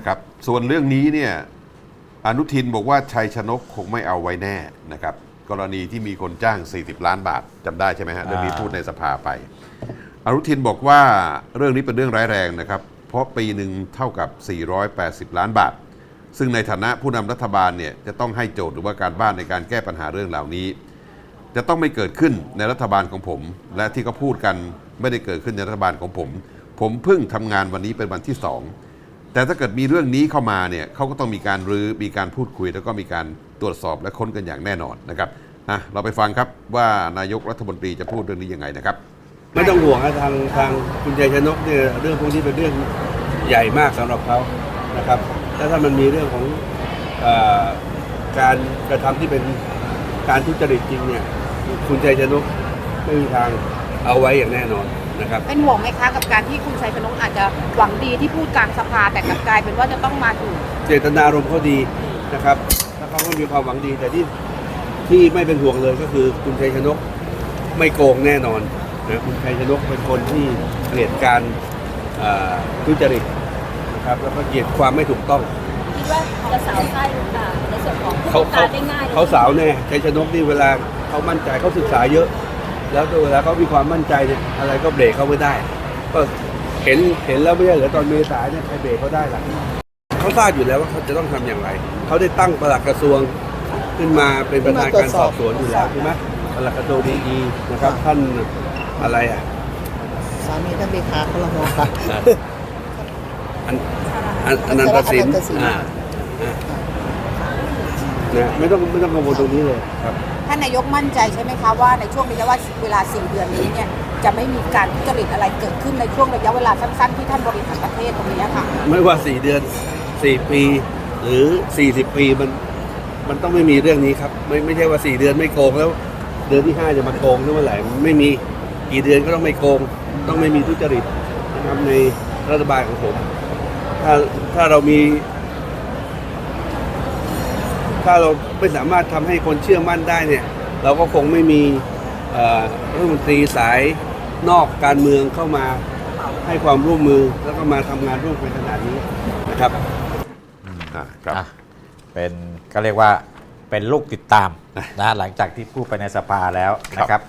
นะครับ ส่วนเรื่องนี้เนี่ยอนุทินบอกว่าชัยชนกคงไม่เอาไว้แน่นะครับ กรณีที่มีคนจ้าง 40 ล้านบาทจำได้ใช่ไหมฮะเรื่องนี้พูดในสภาไป อนุทินบอกว่าเรื่องนี้เป็นเรื่องร้ายแรงนะครับ เพราะปีหนึ่งเท่ากับ 480 ล้านบาท ซึ่งในฐานะผู้นำรัฐบาลเนี่ยจะต้องให้โจทย์หรือว่าการบ้านในการแก้ปัญหาเรื่องเหล่านี้ จะต้องไม่เกิดขึ้นในรัฐบาลของผม และที่เขาพูดกันไม่ได้เกิดขึ้นในรัฐบาลของผม ผมเพิ่งทำงานวันนี้เป็นวันที่สอง แต่ถ้าเกิดมีเรื่องนี้เข้ามาเนี่ยเขาก็ต้องมีการรื้อมีการพูดคุย แล้วก็มีการตรวจสอบและค้นกันอย่างแน่นอนนะครับอะเราไปฟังครับว่านายกรัฐมนตรีจะพูดเรื่องนี้ยังไงนะครับ ไม่ต้องห่วงนะทางทางคุณชัยชนกเนี่ยเรื่องพวกนี้เป็นเรื่องใหญ่มากสำหรับเขานะครับแล้วถ้ามันมีเรื่องของอการกระทำที่เป็นการทุจริตจริงเนี่ยคุณชัยชนกไม่มีทางเอาไว้อย่างแน่นอน นะครับเป็นห่วงไหมคะกับการที่คุณชัยพนกอาจจะหวังดีที่พูดกลางสภาแต่กลับกลายเป็นว่าจะต้องมาถูกเจตนารมณ์เขาดีนะครับแล้วเขาก็มีความหวังดีแต่ที่ที่ไม่เป็นห่วงเลยก็คือคุณชัยชนกไม่โกงแน่นอนนะคุณชัยชนกเป็นคนที่เกลียดการเอ่อทุจริตนะครับแล้วก็เกลียดความไม่ถูกต้องคิดว่าจะสาวไส้หรือเปล่าในส่วนของผู้เขาประกาเขาศได้ง่ายเขาสาวแน่ชัยชนกนี่เวลาเขามั่นใจเขาศึกษาเยอะ แล้วเวลาเขามีความมั่นใจเนี่ยอะไรก็เบรกเขาไม่ได้ ก็เห็นเห็นแล้วไม่ใช่เหรอตอนเมษาเนี่ยใครเบรกเขาได้ล่ะเขาทราบอยู่แล้วว่าเขาจะต้องทำอย่างไร เขาได้ตั้งปลัดกระทรวงขึ้นมาเป็นประธานการสอบสวนอยู่แล้วใช่ไหมปลัดกระทรวงดีๆนะครับ ท่านอะไรอะสามีท่านเลขาคลมค่ะอันอันอันนันตสินอนันตสินอ่าอ่านะไม่ต้องไม่ต้องกังวลตรงนี้เลยครับ ท่านนายกมั่นใจใช่ไหมคะว่าในช่วงระยะเวลา 4 เดือนนี้เนี่ยจะไม่มีการทุจริตอะไรเกิดขึ้นในช่วงระยะเวลาสั้นๆที่ท่านบริหารประเทศตรงนี้ค่ะ ไม่ว่าสี่เดือนสี่ปี หรือสี่สิบปีมันมันต้องไม่มีเรื่องนี้ครับ ไม่ไม่ใช่ว่าสี่เดือนไม่โกงแล้ว เดือนที่ห้าจะมาโกงหรือเมื่อไหร่ไม่มีกี่เดือนก็ต้องไม่โกง ต้องไม่มีทุจริตนะครับในรัฐบาลของผมถ้าถ้าเรามี ถ้าเราไม่สามารถทำให้คนเชื่อมั่นได้เนี่ย เราก็คงไม่มีเอ่อรัฐมนตรีสายนอกการเมืองเข้ามาให้ความร่วมมือแล้วก็มาทำงานร่วมกันขนาดนี้นะครับอะครับอะเป็นก็เรียกว่าเป็นลูกติดตามนะหลังจากที่พูดไปในสภาแล้วนะครับ